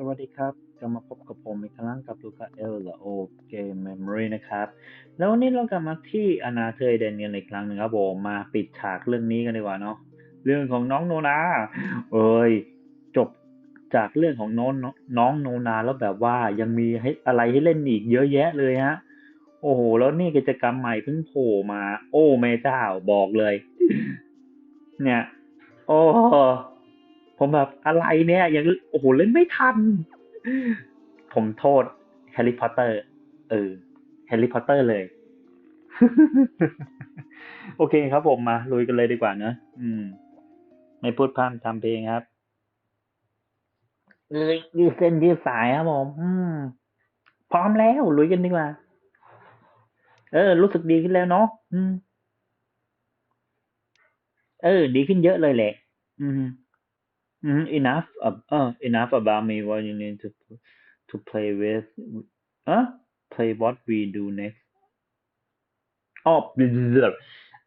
สวัสดีครับกลับมาพบกับผมอีกครั้งกับลูกาเอลและโอเกมเมมโมรีนะครับ แล้ววันนี้เรากลับมาที่อนาเธอเดนเนียนอีกครั้งหนึ่งครับผมมาปิดฉากเรื่องนี้กันดีกว่าเนาะเรื่องของน้องโนนาเอ้ยจบจากเรื่องของน้องน้องโนนาแล้วแบบว่ายังมีให้อะไรให้เล่นอีกเยอะแยะเลยฮะโอ้โห แล้วนี่กิจกรรมใหม่เพิ่งโผล่มา โอ้แม่เจ้าบอกเลย เนี่ย โอ้ ผมแบบอะไรเนี่ยยังโอ้โหเล่นไม่ทัน ผมโทษแฮร์รี่พอตเตอร์ เออแฮร์รี่พอตเตอร์เลย โอเคครับผมมาลุยกันเลยดีกว่าเนอะอืม ไม่พูดพร่ำทำเพลงครับยืดยืดเส้นยืดสายครับผมอืมพร้อมแล้วลุยกันดีกว่า เออ รู้สึกดีขึ้นแล้วเนาะอืม เออ ดีขึ้นเยอะเลยแหละ อืม อืม enough uh, uh, enough about me what you need to to play with เออ play what we do next อ๋อ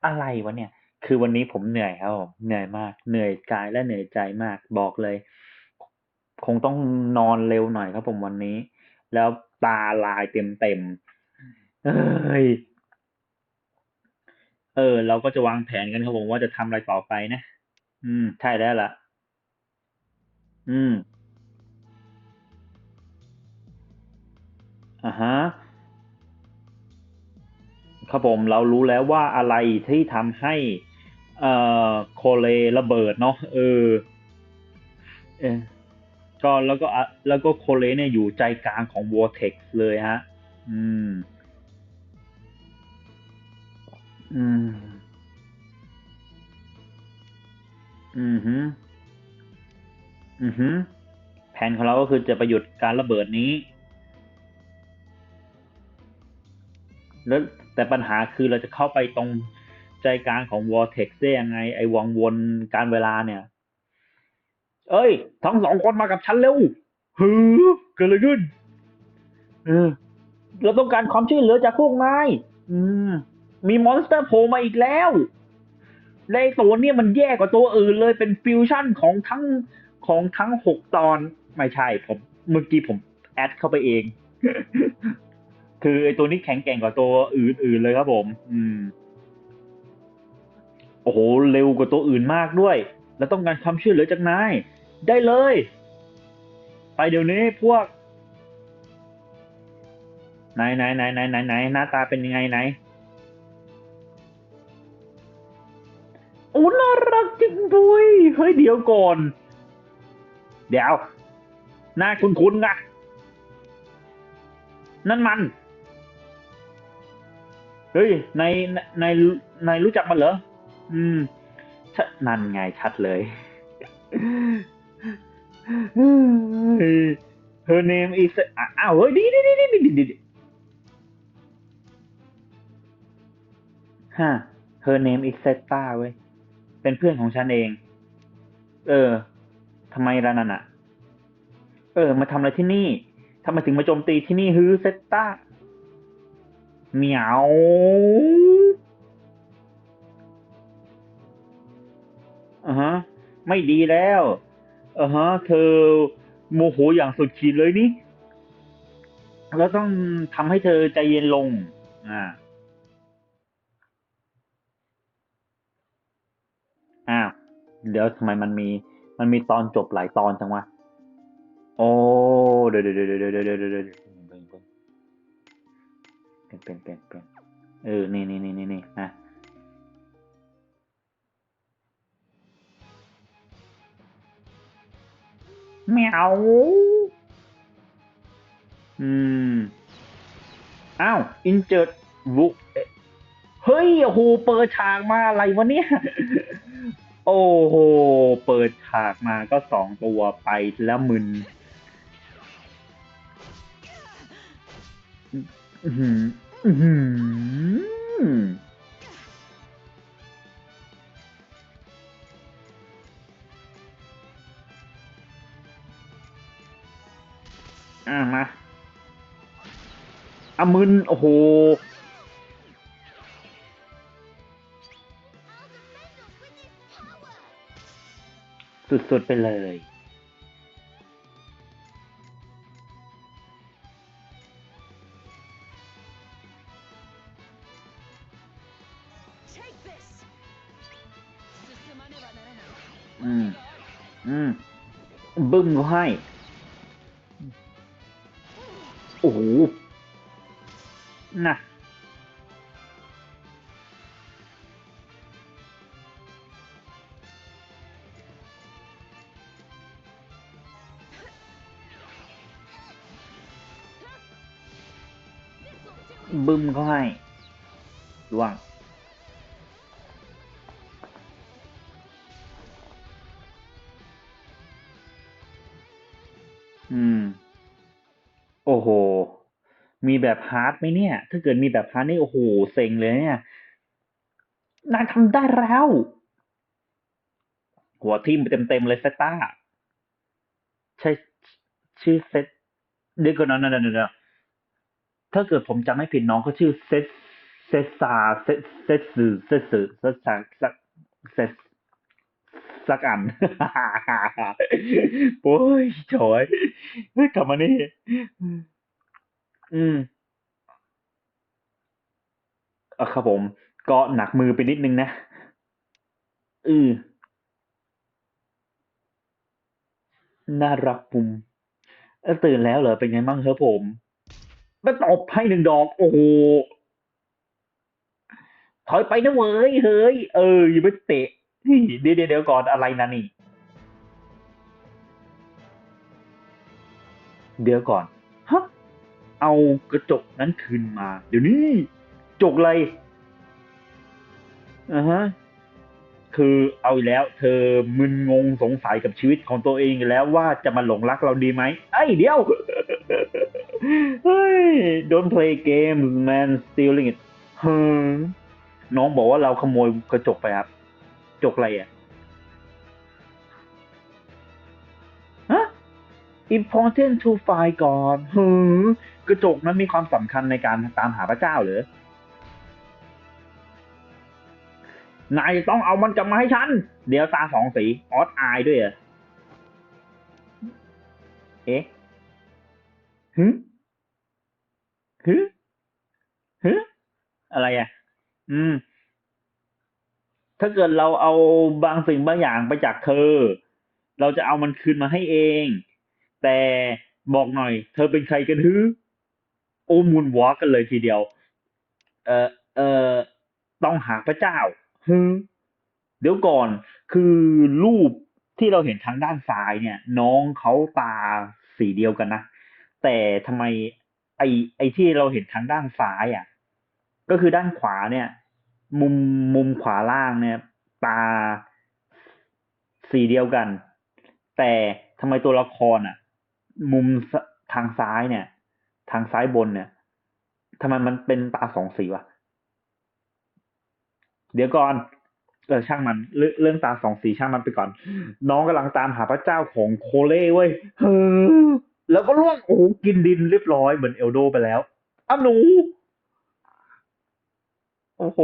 อะไรวะเนี่ย คือวันนี้ผมเหนื่อยครับผมเหนื่อยมาก เหนื่อยกายและเหนื่อยใจมาก บอกเลย คงต้องนอนเร็วหน่อยครับผมวันนี้ แล้วตาลายเต็มเต็มเอ้ยเออ เราก็จะวางแผนกันครับผมว่าจะทำอะไรต่อไปนะ อืม ใช่แล้วล่ะ อืม อ่าฮะ ครับผมเรารู้แล้วว่าอะไรที่ทำให้ เอ่อโคเลระเบิดเนาะเออเออก็แล้วก็อะแล้วก็โคเลเนี่ยอยู่ใจกลางของวอร์เท็กซ์เลยฮะ อืม อืม อืมฮึ อืมฮึแผนของเราก็คือจะประหยุดการระเบิดนี้ แล้วแต่ปัญหาคือเราจะเข้าไปตรงใจกลางของ Vortex ได้ยังไง ไอ้วงวนการเวลาเนี่ย เอ้ย ทั้งสองคนมากับฉันเร็วฮือเกิดอะไรขึ้นเออเราต้องการความช่วยเหลือจากพวกนายอืม มีมอนสเตอร์โผล่มาอีกแล้วและตัวเนี่ยมันแย่กว่าตัวอื่นเลยเป็นฟิวชั่นของทั้ง ของทั้งหกตอนไม่ใช่ผมเมื่อกี้ผมแอดเข้าไปเอง คือไอตัวนี้แข็งแกร่งกว่าตัวอื่นๆเลยครับผม อืม โอ้โห เร็วกว่าตัวอื่นมากด้วย แล้วต้องการความช่วยเหลือจากนาย ได้เลย ไปเดี๋ยวนี้พวกไหนไหนไหนไหนไหนไหนหน้าตาเป็นยังไงไหนโอ้น่ารักจริงด้วยเฮ้ยเดี๋ยวก่อน เดี๋ยวหน้าคุ้นๆนะ นั่นมัน เฮ้ยในในในรู้จักมันเหรอ อืมชะนั่นไงชัดเลย Her name is อ้าวเฮ้ยดีดีดีดีดีดีฮะ Her name is Zeta เว้ย เป็นเพื่อนของฉันเอง เออ ทำไมล่ะนั่นอะเออ มาทำอะไรที่นี่ทำไมถึงมาโจมตีที่นี่ฮือเซตตาเหมียวอ่าฮะ ไม่ดีแล้วอ่าฮะ เธอโมโหอย่างสุดขีดเลยนี่ แล้วต้องทำให้เธอใจเย็นลง อ่า อ้าว เดี๋ยวทำไมมันมี มันมีตอนจบหลายตอนจังวะ โอ้ เดี๋ยวเดี๋ยวเดี๋ยวเดี๋ยวเดี๋ยวเดี๋ยวเดี๋ยวเปลี่ยนเปลี่ยนเปลี่ยนเปลี่ยนเออ นี่นี่นี่นี่นี่นะแมวอืม อ้าว อินเจิดบุเฮ้ย โอ้โห เปิดฉากมาอะไรวะเนี่ย โอ้โห เปิดฉากมาก็สองตัวไปแล้วมึนอือหืออือหืออะมาอมึน โอ้โห สุดๆไปเลย อืม อืม บึ้มก็ให้ โอ้โหน่ะ บึ้มเขาให้ล่วงอืม โอ้โห มีแบบฮาร์ดไหมเนี่ย ถ้าเกิดมีแบบฮาร์ดนี่โอ้โหเซ็งเลยเนี่ยนายทำได้แล้ว หัวทิ่มไปเต็มๆเลยเซต้า ใช่ ชื่อเซตเดี๋ยวก่อนนะนะนะนะ ถ้าเกิดผมจำไม่ผิดน้องเขาชื่อเซตเซซาเซเซสือเซสือเซซาสักเซสักอัน โอ้ยโฉยกลับมานี่ อืมอะครับผม ก็หนักมือไปนิดนึงนะ อือ น่ารักปุ่มตื่นแล้วเหรอ เป็นไงบ้างครับผม ไปตบให้หนึ่งดอก โอ้โหถอยไปนะเว้ยเฮ้ย เอออย่าไปเตะเดี๋ยวเดี๋ยวเดี๋ยวก่อนอะไรนะนี่ เดี๋ยวก่อนฮะเอากระจกนั้นคืนมา เดี๋ยวนี้จกอะไรอ่าฮะ คือเอาแล้ว เธอมึนงงสงสัยกับชีวิตของตัวเองแล้วว่าจะมาหลงรักเราดีไหมไอ้เดียวเฮ้ย don't play games man stealing it ฮน้องบอกว่าเราขโมยกระจกไปครับจกอะไรอะฮะ important to find ก่อนเฮ้ยกระจกนั้นมีความสำคัญในการตามหาพระเจ้าหรือ นายต้องเอามันกลับมาให้ฉัน เดี๋ยวตาสองสีออสอายด้วยเหรอเอ๊ะฮึฮึฮึอะไรอะ อืม ถ้าเกิดเราเอาบางสิ่งบางอย่างไปจากเธอ เราจะเอามันคืนมาให้เอง แต่บอกหน่อย เธอเป็นใครกันฮึโอ้มูนวอล์กกันเลยทีเดียว เออเออต้องหาพระเจ้า เดี๋ยวก่อนคือรูปที่เราเห็นทางด้านซ้ายเนี่ย น้องเขาตาสีเดียวกันนะ แต่ทำไมไอไอที่เราเห็นทางด้านซ้ายอะ ก็คือด้านขวาเนี่ย มุมมุมขวาล่างเนี่ย ตาสีเดียวกัน แต่ทำไมตัวละครอะ มุมทางซ้ายเนี่ย ทางซ้ายบนเนี่ยทำไมมันเป็นตาสองสีวะ เดี๋ยวก่อนเออช่างมันเรื่องเรื่องตาสองสีช่างมันไปก่อน น้องกำลังตามหาพระเจ้าของโคเล่เว้ยเฮ้อแล้วก็ล่วงโอ้กินดินเรียบร้อยเหมือนเอลโดไปแล้วอ้าหนู โอ้โห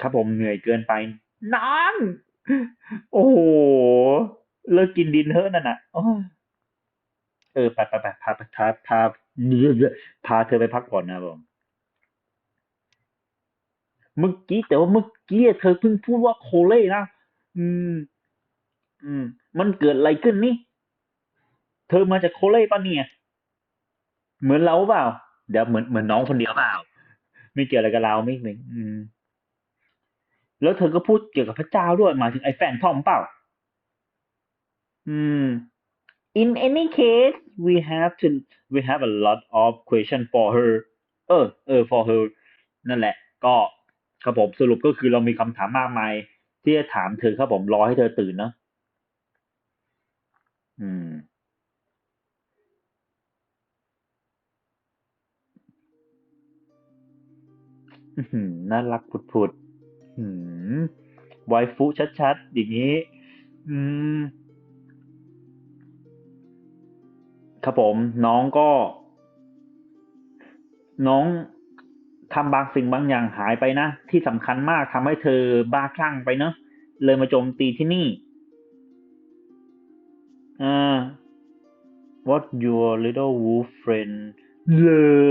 ครับผมเหนื่อยเกินไปน้องโอ้โหเลิกกินดินเถอะนั่นน่ะเออไปไปไปพาพาพาพาพาเธอไปพักผ่อนนะผม เมื่อกี้แต่ว่าเมื่อกี้เธอเพิ่งพูดว่าโคเล่นะ อืม อืม มันเกิดอะไรขึ้นนี่ เธอมาจากโคเล่ปะเนี่ย เหมือนเราเปล่า เดี๋ยวเหมือนเหมือนน้องคนเดียวเปล่า ไม่เกี่ยวอะไรกับเราไม่หนึ่งอืม แล้วเธอก็พูดเกี่ยวกับพระเจ้าด้วยหมายถึงไอ้แฟนทอมเปล่า อืม in any case we have to we have a lot of question for her เออ เออ for her นั่นแหละ ก็ ครับผมสรุปก็คือเรามีคำถามมากมาย ที่จะถามเธอครับผมรอให้เธอตื่นเนาะอืม น่ารักผุดๆหืมไวฟุชัดๆ อย่างนี้ อืม ครับผม น้องก็ น้อง ทำบางสิ่งบางอย่างหายไปนะ ที่สำคัญมากทำให้เธอบ้าคลั่งไปเนอะเลยมาโจมตีที่นี่อ่า what your little wolf friend เล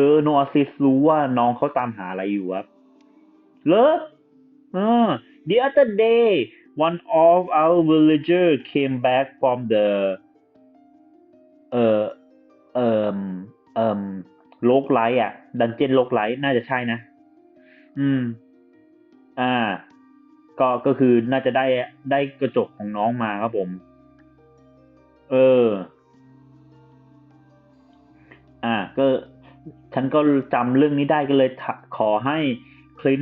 อโนอาซิสรู้ว่าน้องเขาตามหาอะไรอยู่ครับเลอ the other day one of our villager came back from the เอ่อเอ่มเอ่มโลกไลท์อะ ดันเจียนโลกไลท์น่าจะใช่นะ อืม อ่า ก็ก็คือน่าจะได้ได้กระจกของน้องมาครับผม เออ อ่า ก็ฉันก็จำเรื่องนี้ได้ก็เลยขอให้คลิน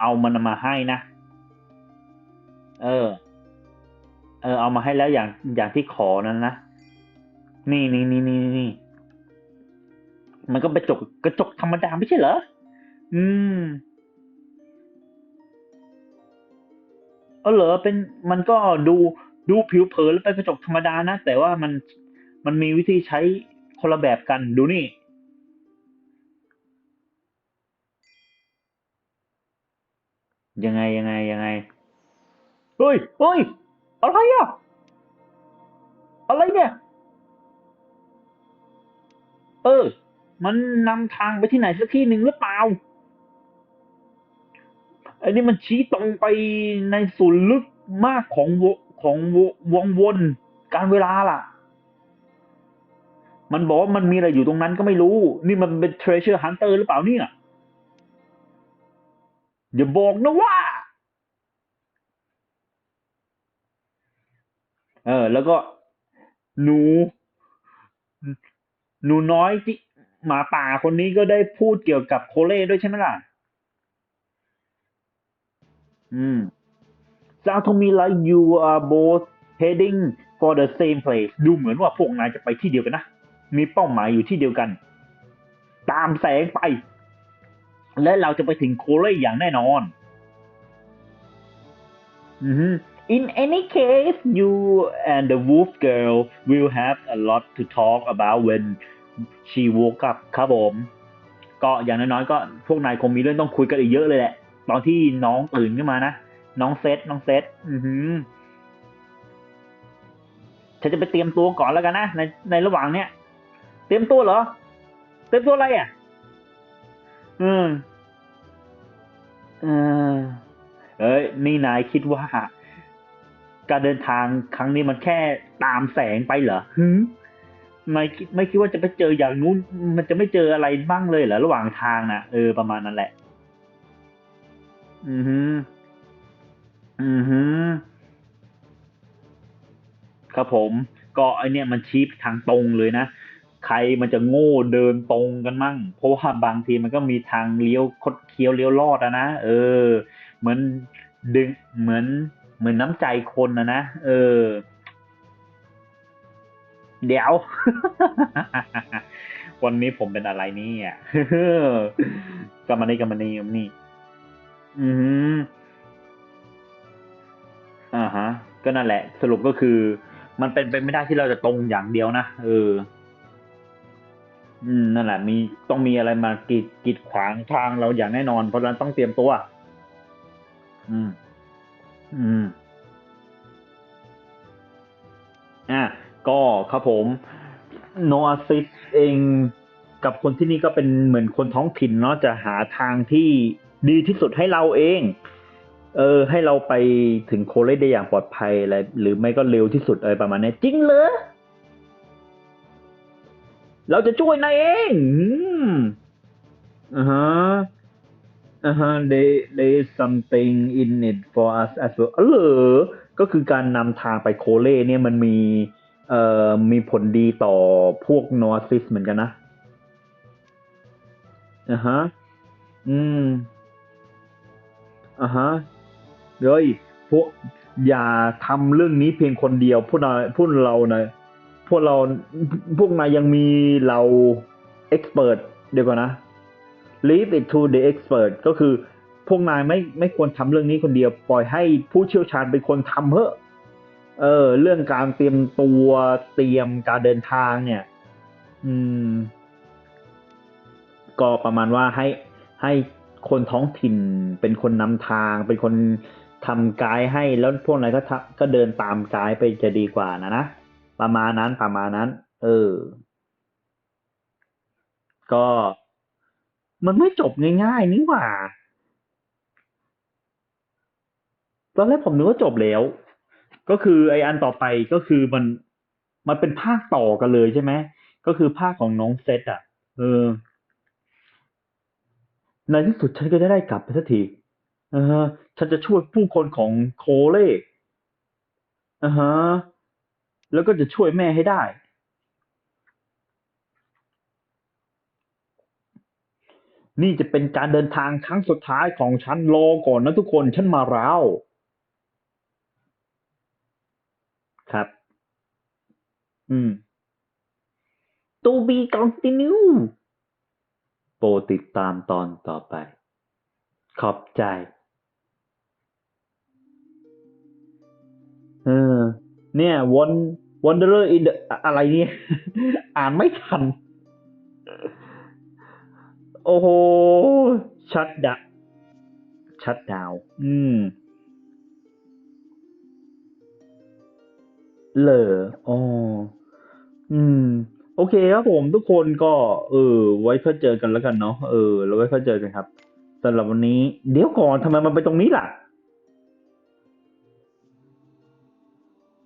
เอามันมาให้นะ เออ เออ เอามาให้แล้วอย่างอย่างที่ขอนั้นนะ นี่นี่นี่นี่นี่ มันก็กระจกกระจกธรรมดาไม่ใช่เหรอ อืมเออเหรอเป็นมันก็ดูดูผิวเผินแล้วเป็นกระจกธรรมดานะ แต่ว่ามันมันมีวิธีใช้คนละแบบกันดูนี่ ยังไงยังไงยังไงเฮ้ยเฮ้ยอะไรอะ อะไรเนี่ย เออ มันนำทางไปที่ไหนสักที่หนึ่งหรือเปล่าอันนี้มันชี้ตรงไปในส่วนลึกมากของวของววงวนการเวลาล่ะ มันบอกว่ามันมีอะไรอยู่ตรงนั้นก็ไม่รู้ นี่มันเป็น treasure hunter หรือเปล่าเนี่ยอย่าบอกนะว่า เออ แล้วก็ หนู หนูน้อยที่ หมาป่าคนนี้ก็ได้พูดเกี่ยวกับโคเล่ด้วยใช่ไหมล่ะ อืม Sound to me like you are both heading for the same place ดูเหมือนว่าพวกนายจะไปที่เดียวกันนะ มีเป้าหมายอยู่ที่เดียวกัน ตามแสงไป และเราจะไปถึงโคเล่อย่างแน่นอน อือฮึ In any case you and the wolf girl will have a lot to talk about when she woke up ครับผมก็อย่างน้อยๆก็พวกนายคงมีเรื่องต้องคุยกันอีกเยอะเลยแหละ ตอนที่น้องตื่นขึ้นมานะ น้องเซตน้องเซตอือหือฉันจะไปเตรียมตัวก่อนแล้วกันนะในในระหว่างเนี้ยเตรียมตัวเหรอ เตรียมตัวอะไรอะ อืมเออเอ้ยนี่นายคิดว่า การเดินทางครั้งนี้มันแค่ตามแสงไปเหรอหืม ไม่คิดไม่คิดว่าจะไปเจออย่างนู้น มันจะไม่เจออะไรบ้างเลยเหรอระหว่างทางนะเออประมาณนั้นแหละ อือฮึอือฮึครับผม ก็ไอเนี่ยมันชี้ทางตรงเลยนะ ใครมันจะโง่เดินตรงกันมั่ง เพราะว่าบางทีมันก็มีทางเลี้ยวคดเคี้ยวเลี้ยวลอดอะนะ เออ เหมือนดึงเหมือนเหมือนน้ำใจคนนะนะ เออ เดี๋ยว วันนี้ผมเป็นอะไรนี่ยกำมานี่กำมานี่กำมานี่ อืมอ่าฮะ ก็นั่นแหละ สรุปก็คือ มันเป็นไปไม่ได้ที่เราจะตรงอย่างเดียวนะ เออ อืม นั่นแหละ มี ต้องมีอะไรมากีดกีดขวางทางเราอย่างแน่นอน เพราะฉะนั้นต้องเตรียมตัว อืม อืม อะ ก็ครับผมโนอาซิสเองกับคนที่นี่ก็เป็นเหมือนคนท้องถิ่นเนาะจะหาทางที่ดีที่สุดให้เราเอง เออ ให้เราไปถึงโคเลได้อย่างปลอดภัยอะไรหรือไม่ก็เร็วที่สุดอะไรประมาณนี้จริงเหรอเราจะช่วยนายเองอืมอ่าฮะอ่าฮะ there there is something in it for us as well เออเหรอก็คือการนำทางไปโคเล่เนี่ยมันมี เอ่อมีผลดีต่อพวกนอาซิสเหมือนกันนะอ่าฮะ อืมอ่าฮะเฮ้ยพวกอย่าทำเรื่องนี้เพียงคนเดียวพวกนายพวกเรานะพวกเราพวกนายยังมีเราเอ็กซ์เพรสเดี๋ยวก่อนนะ leave it to the expert ก็คือพวกนายไม่ไม่ควรทำเรื่องนี้คนเดียว ปล่อยให้ผู้เชี่ยวชาญเป็นคนทำเถอะ เออ เรื่องการเตรียมตัวเตรียมการเดินทางเนี่ย อืม ก็ประมาณว่าให้ให้คนท้องถิ่นเป็นคนนำทาง เป็นคนทำไกด์ให้แล้วพวกนายก็ทำก็เดินตามไกด์ไปจะดีกว่านะนะประมาณนั้นประมาณนั้น เออ ก็มันไม่จบง่ายๆนี่หว่า ตอนแรกผมนึกว่าจบแล้ว ก็คือไออันต่อไปก็คือมันมันเป็นภาคต่อกันเลยใช่ไหมก็คือภาคของน้องเซตอะ เออ ในที่สุดฉันก็จะได้กลับไปสักทีเออฉันจะช่วยผู้คนของโคเล่อ่าฮะแล้วก็จะช่วยแม่ให้ได้ นี่จะเป็นการเดินทางครั้งสุดท้ายของฉันรอก่อนนะทุกคน ฉันมาแล้ว ครับ อืม To be continue โปรดติดตามตอนต่อไป ขอบใจ เออ เนี่ย Won Wanderer in the อะไรเนี่ย อ่านไม่ทัน โอ้โห ชัดดะ ชัดดาว อืม เหรออ๋อ อืม โอเคครับผมทุกคนก็ เออ ไว้ค่อยเจอกันแล้วกันเนาะ เออ แล้วไว้ค่อยเจอกันครับสำหรับวันนี้ เดี๋ยวก่อนทำไมมันไปตรงนี้ล่ะ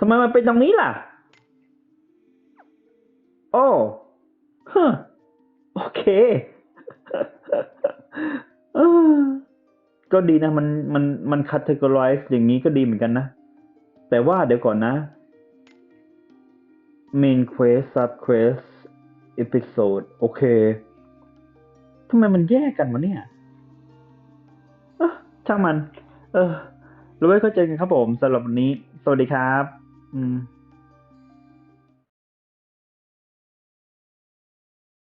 ทำไมมันเป็นตรงนี้ล่ะ โอ้ฮะโอเคอก็ดีนะ มันมันมัน categorize อย่างนี้ก็ดีเหมือนกันนะ แต่ว่าเดี๋ยวก่อนนะ main quest sub quest episode โอเคทำไมมันแยกกันวะเนี่ยช่างมัน เออเราไว้เข้าใจกันครับผมสำหรับวันนี้ สวัสดีครับ อืม